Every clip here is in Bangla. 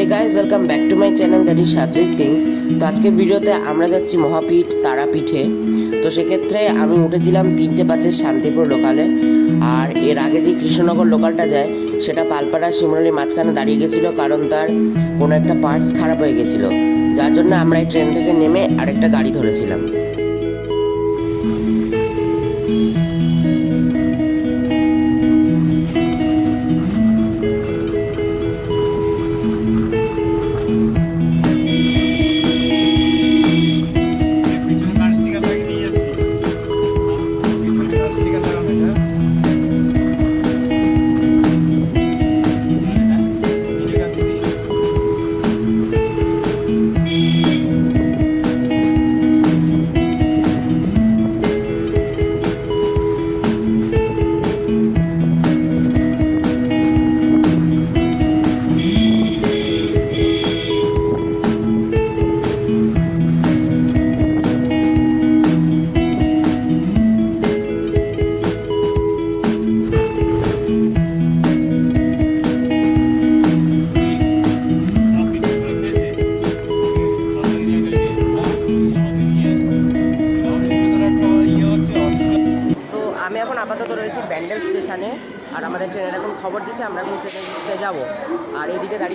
Hey guys welcome back to my channel that is Satrik things তো আজকে ভিডিওতে আমরা যাচ্ছি মহাপীঠ তারাপীঠে। তো সেক্ষেত্রে আমি উঠেছিলাম তিনটে পাঁচের শান্তিপুর লোকালে আর এর আগে যে কৃষ্ণনগর লোকালটা যায়, সেটা পালপাড়া শিমরলি মাঝখানে দাঁড়িয়ে গেছিল, কারণ তার কোনো একটা পার্টস খারাপ হয়ে গেছিল। যার জন্য আমরা এই ট্রেন থেকে নেমে আরেকটা গাড়ি ধরেছিলাম।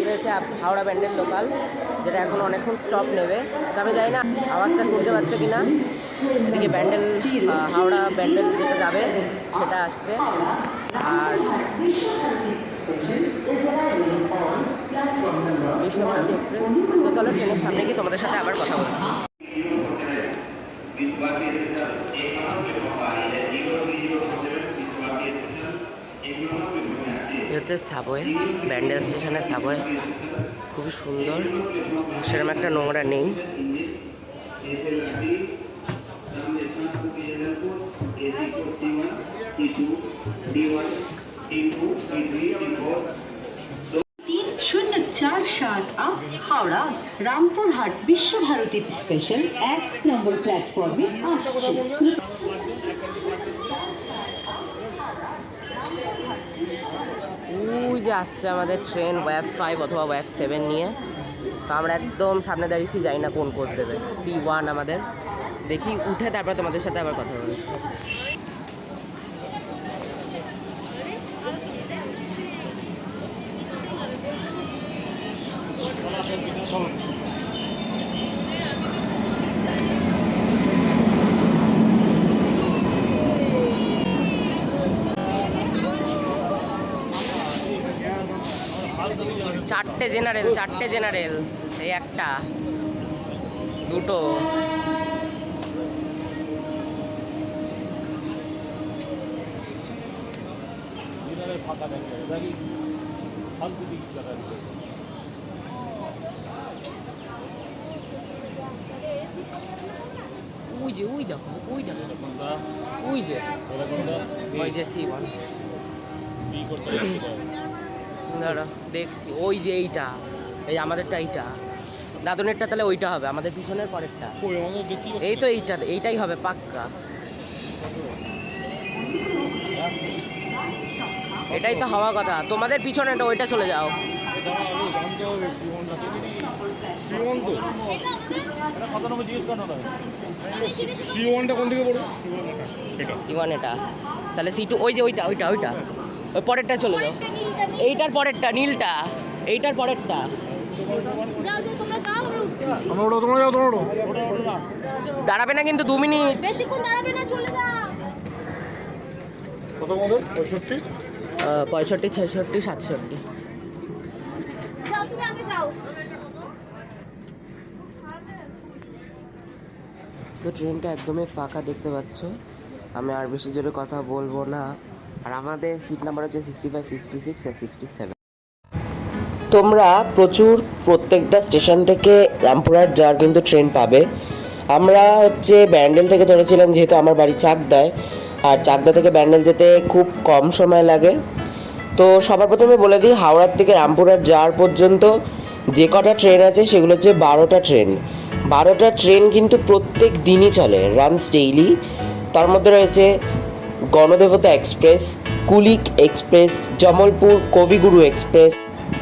রয়েছে হাওড়া ব্যান্ডেল লোকাল, যেটা এখন অনেকক্ষণ স্টপ নেবে। তো আমি জানি না, আওয়াজটা শুনতে পাচ্ছ কি না এদিকে ব্যান্ডেল হাওড়া ব্যান্ডেল যেটা যাবে, সেটা আসছে। আর বিশ্বভারতী এক্সপ্রেস। তো চলো, ট্রেনের সামনে গিয়ে তোমাদের সাথে আবার কথা বলছি। হচ্ছে সাবওয়ে ব্যান্ডেল স্টেশনের সাবওয়ে। খুবই সুন্দর। সেরকম একটা নোংরা নেই। চার সাত আট হাওড়া, রামপুরহাট বিশ্বভারতী স্পেশাল এক নম্বর প্ল্যাটফর্মে ওই যে আসছে আমাদের ট্রেন ওয়েব ফাইভ অথবা ওয়েব সেভেন নিয়ে, তো আমরা একদম সামনে দাঁড়িয়েছি যাই না কোন কোর্স দেবে। সি ওয়ান আমাদের। দেখি, উঠে তারপরে তোমাদের সাথে আবার কথা বলছি। চারটে জেনারেল চারটে জেনারেল এই একটা দুটো। ওই যে ওই দেখো ওই দেখো। ওই যে ওই যে সি ওয়ান দাঁড়া দেখছি। ওই যে এইটা এই আমাদেরটা এইটা। দাদনেরটা তাহলে ওইটা হবে আমাদের পিছনের পরেরটা। এই তো এইটা এইটাই হবে পাক্কা। এটাই তো হওয়া কথা। তোমাদের পিছনেটা ওইটা চলে যাও। তাহলে। সি টু ওই যে ওইটা ওইটা ওইটা। ওই পরেরটা চলে যাও। এইটার পরেরটা নীলটা। এইটার পরেরটা। দাঁড়াবে না কিন্তু দু মিনিট। বেশিক্ষণ দাঁড়াবে না চলে যাও। কত মধ্যে পঁয়ষট্টি ছেষট্টি সাতষট্টি। যাও তুমি আগে যাও। তো ট্রেনটা একদমই ফাঁকা দেখতে পাচ্ছ। আমি আর বেশি জোরে কথা বলব না। আর আমাদের সিট নাম্বার হচ্ছে সিক্সটি ফাইভ সিক্সটি সিক্স আর সিক্সটি সেভেন তোমরা প্রচুর প্রত্যেকটা স্টেশন থেকে রামপুরহাট যাওয়ার কিন্তু ট্রেন পাবে। আমরা হচ্ছে ব্যান্ডেল থেকে ধরেছিলাম, যেহেতু আমার বাড়ি চাকদায়। আর চাকদা থেকে ব্যান্ডেল যেতে খুব কম সময় লাগে। তো সবার প্রথমে বলে দিই, হাওড়ার থেকে রামপুরহাট যাওয়ার পর্যন্ত যে কটা ট্রেন আছে, সেগুলো হচ্ছে বারোটা ট্রেন বারোটা ট্রেন কিন্তু প্রত্যেক দিনই চলে রানস ডেইলি তার মধ্যে রয়েছে Ganadevata express, Kulik express, Jamalpur Kaviguru express,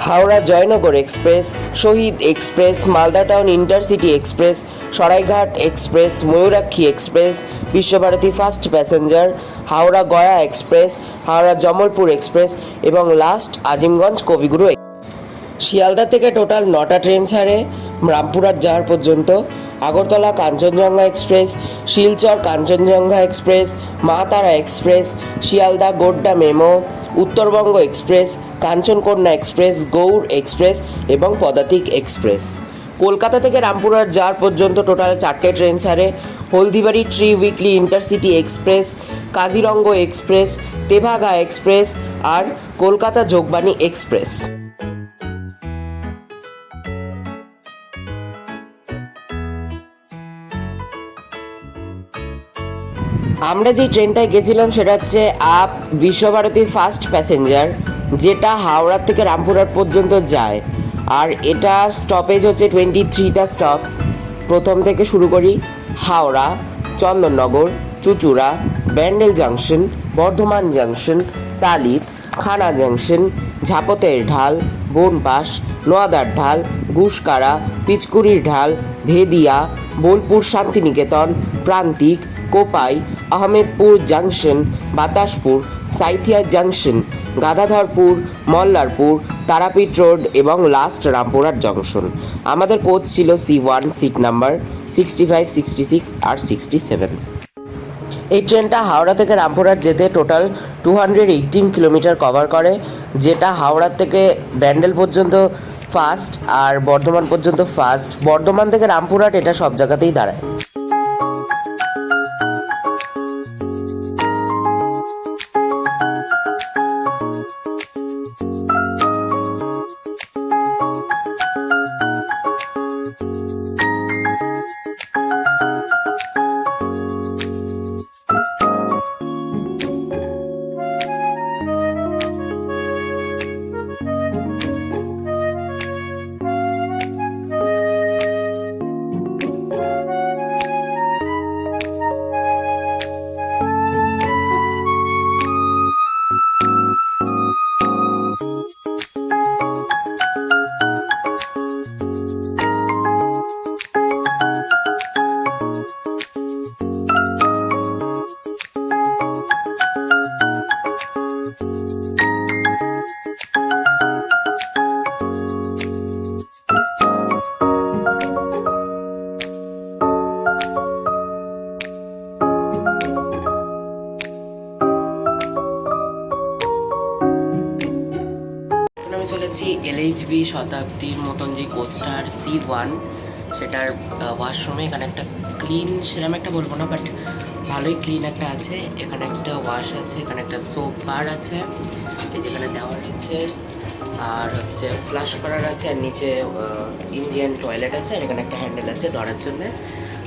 Howrah Jaynagar express, Shahid express, Malda town intercity express, Saraighat express, Mayurakshi express, Vishwabharati first passenger, Howrah Gaya express, Howrah Jamalpur express এবং লাস্ট আজিমগঞ্জ কবিগুরু শিয়ালদা থেকে টোটাল নটা ট্রেন ছাড়ে, রামপুরহাট যাওয়ার পর্যন্ত। Agartala Kanchenjunga express, Silchar Kanchenjunga express, Matara express, Sealdah Godda MEMU, Uttarbanga express, Kanchankanya express, Gour express এবং পদাতিক এক্সপ্রেস। কলকাতা থেকে রামপুরহাট যাওয়ার পর্যন্ত টোটাল চারটে ট্রেন ছাড়ে। Haldibari triweekly intercity express, Kaziranga express, Tebhaga express আর কলকাতা যোগবাণী এক্সপ্রেস। আমরা যে ট্রেনটায় গেছিলাম সেটা হচ্ছে আপ বিশ্বভারতী ফার্স্ট প্যাসেঞ্জার, যেটা হাওড়া থেকে রামপুরহাট পর্যন্ত যায়। আর এটা স্টপেজ হচ্ছে টোয়েন্টি থ্রিটা স্টপস প্রথম থেকে শুরু করি Howrah, Chandannagar, Chuchura, Bandel junction, Bardhaman junction, Talit, Khana junction, ঝাপতের ঢাল বনপাস নোয়াদার ঢাল, ঘুষকারা, পিচকুড়ির ঢাল, Bhedia, Bolpur, Santiniketan, Prantik, Kopai Ahmadpur junction, Batashpur, Sainthia junction, Gadadharpur, Mallarpur, Tarapith road এবং লাস্ট রামপুরহাট জংশন। আমাদের কোচ ছিল C one seat number sixty five sixty six আর সিক্সটি সেভেন এই ট্রেনটা হাওড়া থেকে রামপুরহাট যেতে total two hundred eighteen kilometre cover করে, যেটা হাওড়া থেকে ব্যান্ডেল পর্যন্ত ফাস্ট আর বর্ধমান পর্যন্ত ফাস্ট বর্ধমান থেকে রামপুরহাট এটা সব জায়গাতেই দাঁড়ায়। শতাব্দীর মতন যে কোস্টার সি ওয়ান সেটার ওয়াশরুমে এখানে একটা ক্লিন সেরকম একটা বলব না বাট ভালোই ক্লিন একটা আছে। এখানে একটা ওয়াশ আছে, এখানে একটা সোপ বার আছে, এই যেখানে দেওয়াল আছে, আর হচ্ছে ফ্লাশ করার আছে, আর নিচে ইন্ডিয়ান টয়লেট আছে, আর এখানে একটা হ্যান্ডেল আছে ধরার জন্যে।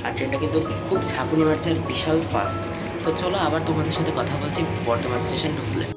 আর ট্রেনটা কিন্তু খুব ঝাঁকুনি মারছে আর বিশাল ফাস্ট তো চলো আবার তোমাদের সাথে কথা বলছি বর্তমান স্টেশন ঢুকলে।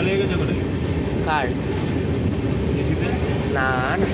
ঠান্ডা লেগে গেছে কার? এসিতে না না।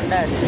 ঠান্ডা আছে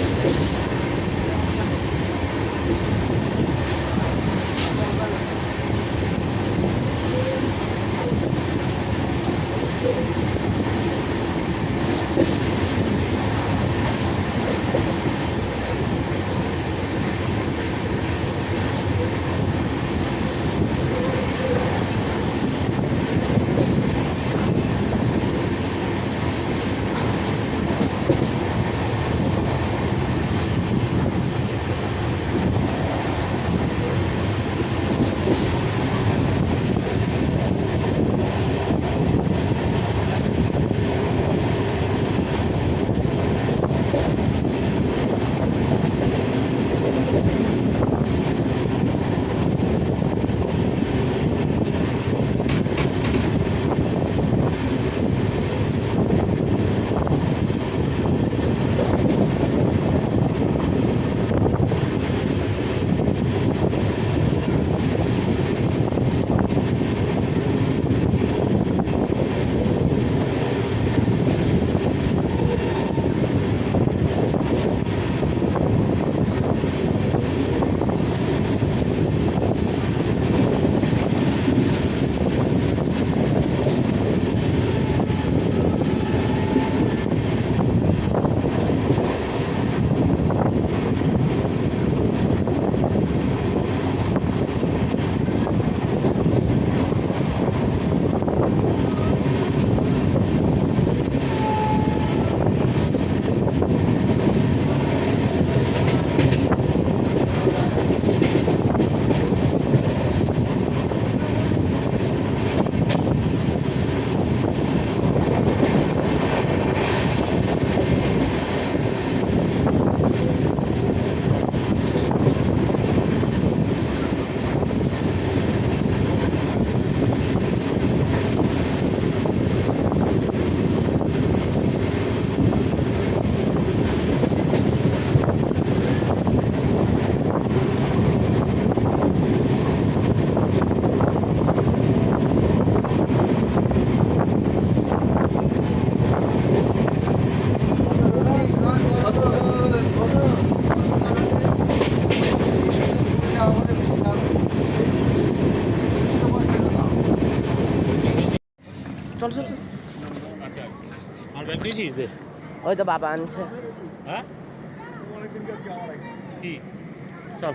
আর ব্যাগ নিয়েছিস যে? ওই তো বাবা আনছে। হ্যাঁ? কি? চল।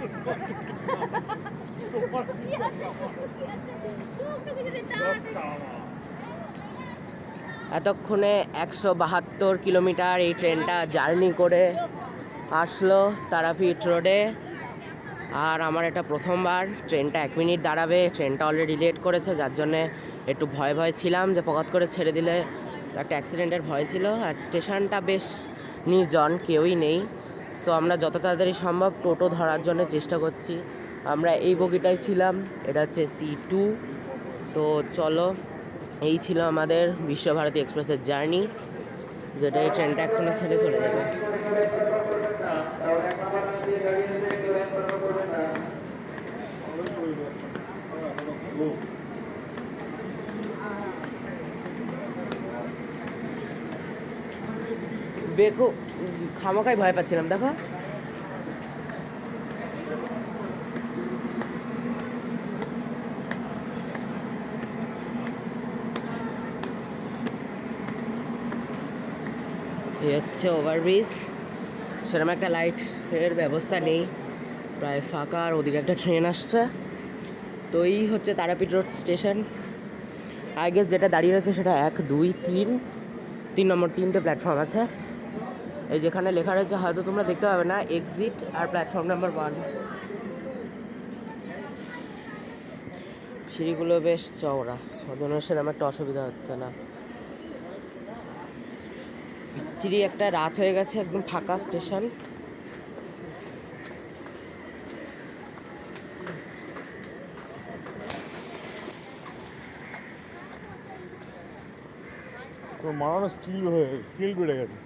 এতক্ষণে একশো বাহাত্তর কিলোমিটার এই ট্রেনটা জার্নি করে আসলো তারাপীঠ রোডে। আর আমার এটা প্রথমবার ট্রেনটা এক মিনিট দাঁড়াবে ট্রেনটা অলরেডি লেট করেছে যার জন্যে একটু ভয় ভয় ছিলাম যে পকাত করে ছেড়ে দিলে একটা অ্যাক্সিডেন্টের ভয় ছিল আর স্টেশনটা বেশ নির্জন, কেউই নেই। সো আমরা যত তাড়াতাড়ি সম্ভব টোটো ধরার জন্য চেষ্টা করছি। আমরা এই বগিটায় ছিলাম, এটা হচ্ছে সি টু তো চলো, এই ছিল আমাদের বিশ্বভারতী এক্সপ্রেসের জার্নি, যেটা এই ট্রেনটা এক্ষুনি ছেড়ে চলে যাবে। বেকো খামাকাই ভয় পাচ্ছিলাম, দেখো। এই হচ্ছে ওভারব্রিজ সেরকম একটা লাইটের ব্যবস্থা নেই। প্রায় ফাঁকা, আর ওদিকে একটা ট্রেন আসছে। তো এই হচ্ছে Tarapith road station I guess যেটা দাঁড়িয়ে রয়েছে সেটা এক, দুই, তিন। তিন নম্বর, তিনটে প্ল্যাটফর্ম আছে। এই যেখানে লেখা রয়েছে, হয়তো তোমরা দেখতে পাবে না এক্সিট আর প্ল্যাটফর্ম নাম্বার ওয়ান সিঁড়িগুলো বেশ চওড়া ওর জন্য সেরকম একটা অসুবিধা হচ্ছে না। বিচ্ছিরি একটা রাত হয়ে গেছে, একদম ফাঁকা স্টেশন। মারানো স্কিল হয়ে স্কিল বেড়ে গেছে।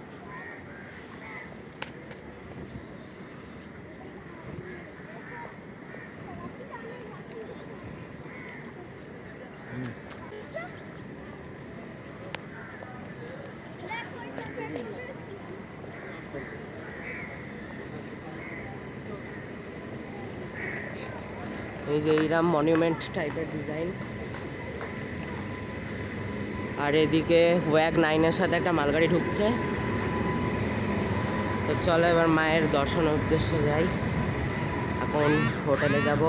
এই যে এইরাম মনিউমেন্ট টাইপের ডিজাইন আর এদিকে ওয়াগ নাইনের সাথে একটা মালগাড়ি ঢুকছে। তো চলো এবার মায়ের দর্শনের উদ্দেশ্যে যাই। এখন হোটেলে যাব।